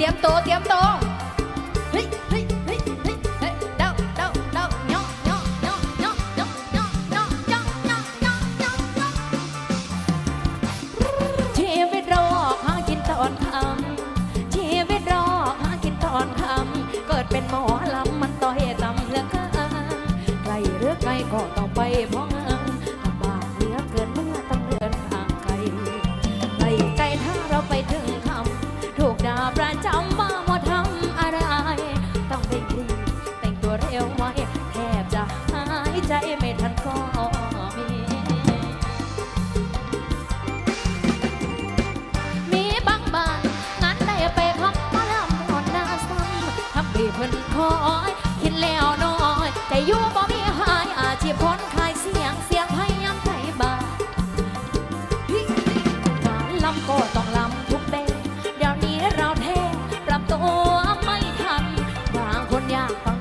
ตรียมโตเตรียมโตเฮ้ยเฮ้ยเฮ้ยเฮ้ยเฮ้ยเดาเดาเดาเนาะเนาะเนาะเนาะเนาะเนาะเนาะเนาะเนาะเนาะเนาะเนาะชีวิตรออกหากินตอนค่ำชีวิตรออกหากินตอนค่ำเกิดเป็นหมอลำมันต่อเหตุลำเหลือเกินไกลหรือไกลก็ต้องไปพ ไม่ทันก็มีมีบางบางงานได้ไปพักมาลำหอนหน้าซ้ำทำเบี้เพิ่นคอยคิดแล้วน้อยแต่อยู่บ่มีหายอาชีพพ้นคายเสียงเสียงให้ย้ำไทยบานการลำก็ต้องลำทุกเด้เดี๋ยวนี้เราแท้ปรับตัวไม่ทันบางคนอยากฟัง